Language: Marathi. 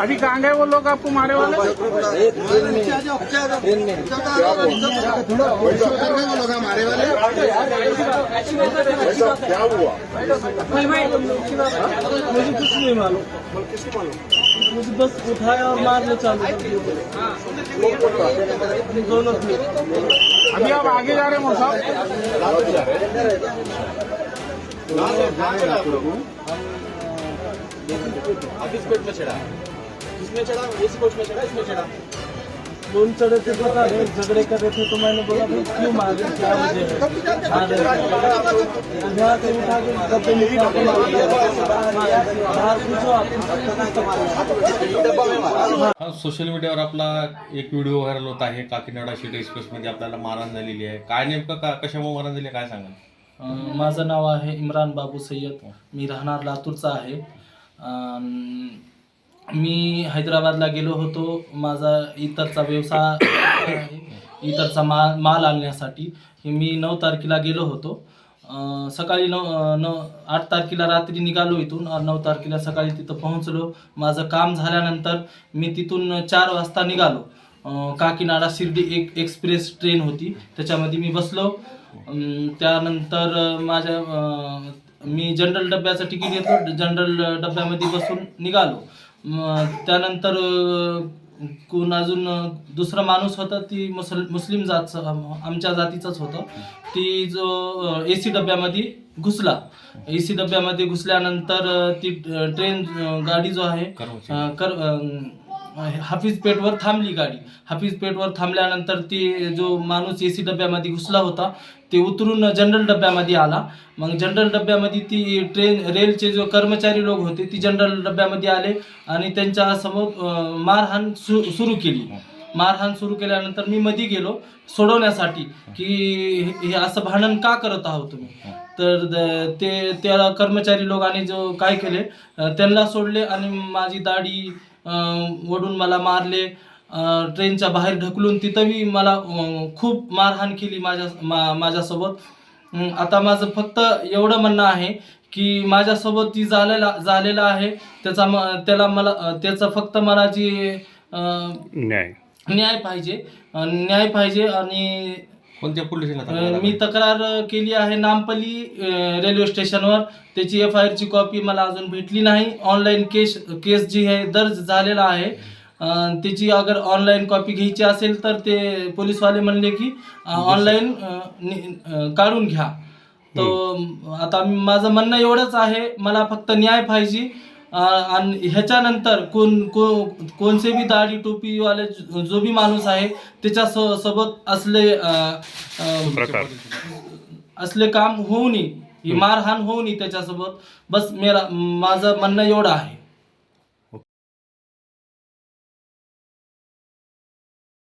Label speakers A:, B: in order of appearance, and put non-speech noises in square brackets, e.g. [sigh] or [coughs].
A: अभी कहाँ गए वो लोग आपको मारे वाले?
B: मारे वाले क्या हुआ
C: मुझे कुछ नहीं मालूम मुझे बस उठाया और मारने चालू दोनों थे
A: अभी आप आगे जा रहे हो साहब
D: अब इस कोच में चढ़ा किसमें चढ़ा एसी कोच में चढ़ा इसमें चढ़ा
C: कौन चढ़े थे बता रहे झगड़े कर रहे थे तो मैंने बोला भाई क्यों मार रहे क्या वजह है मार यहाँ से उठा के डब्बे में उठा के बाहर पूछो आप
E: हा सोशल मीडियावर आपला एक व्हिडिओ व्हायरल होत आहे काकीनाडा सिटी एक्सप्रेसमध्ये आपल्याला मारहाण झालेली आहे. काय नेमकं का कशामुळे मारहाण झाली काय सांगाल?
C: माझं नाव आहे इम्रान बाबू सय्यद. मी राहणार लातूरचा आहे. मी हैदराबादला गेलो होतो. माझा इतरचा व्यवसाय [coughs] इतरचा माल माल आणण्यासाठी. मी नऊ तारखेला गेलो होतो. सकाळी नऊ नऊ आठ तारखेला रात्री निघालो इथून. नऊ तारखेला सकाळी तिथं पोहोचलो. माझं काम झाल्यानंतर मी तिथून चार वाजता निघालो. काकीनाडा शिर्डी एक एक्सप्रेस ट्रेन होती. त्याच्यामध्ये मी बसलो. त्यानंतर माझ्या मी जनरल डब्याचं तिकीट घेतलं जनरल डब्यामध्ये बसून निघालो. त्यानंतर कोण अजून दुसरा माणूस होता ती मुसल मुस्लिम जात आमच्या जातीचाच होतं. ती जो ए सी डब्यामध्ये घुसला. ए सी डब्यामध्ये घुसल्यानंतर ती ट्रेन गाडी जो आहे कर अं, हाफिज पेठवर थांबली गाडी. हाफिज पेठवर थांबल्यानंतर ती जो माणूस ए सी डब्यामध्ये घुसला होता ते उतरून जनरल डब्यामध्ये आला. मग जनरल डब्यामध्ये ती ट्रेन रेलचे जो कर्मचारी लोक होते ती जनरल डब्यामध्ये आले आणि त्यांच्यासमोर मारहाण सु सुरू केली. मारहाण सुरू केल्यानंतर मी मध्ये गेलो सोडवण्यासाठी की हे हे असं भांडण का करत आहोत तुम्ही? तर द- ते त्या कर्मचारी लोकांनी जो काय केले त्यांना सोडले आणि माझी दाढी ओढून मला मारले. ट्रेनच्या बाहेर ढकलून तिथंही मला खूप मारहाण केली माझ्या मा माझ्यासोबत. आता माझं फक्त एवढं म्हणणं आहे की माझ्यासोबत जी झालेला झालेलं आहे. त्याचा म त्याला मला त्याचं फक्त मला जी
A: न्याय.
C: न्याय पाहिजे न्याय पाहिजे आणि
E: कोणत्या पोलीस
C: मी तक्रार केली आहे नामपल्ली अं, रेल्वे स्टेशनवर. त्याची एफ आय आरची कॉपी मला अजून भेटली नाही. ऑनलाईन केस केस जी आहे दर्ज झालेला आहे. त्याची अगर ऑनलाईन कॉपी घ्यायची असेल तर ते पोलीसवाले म्हणले की ऑनलाईन काढून घ्या. तो आता माझं म्हणणं एवढंच आहे मला फक्त न्याय पाहिजे. आणि ह्याच्यानंतर कोण को कोणचे बी दाढी टोपीवाले जो जो बी माणूस आहे त्याच्या सो सोबत असले
A: प्रकार.
C: असले काम होऊ नये मारहाण होऊ नये त्याच्यासोबत. बस मेरा माझं म्हणणं एवढं आहे.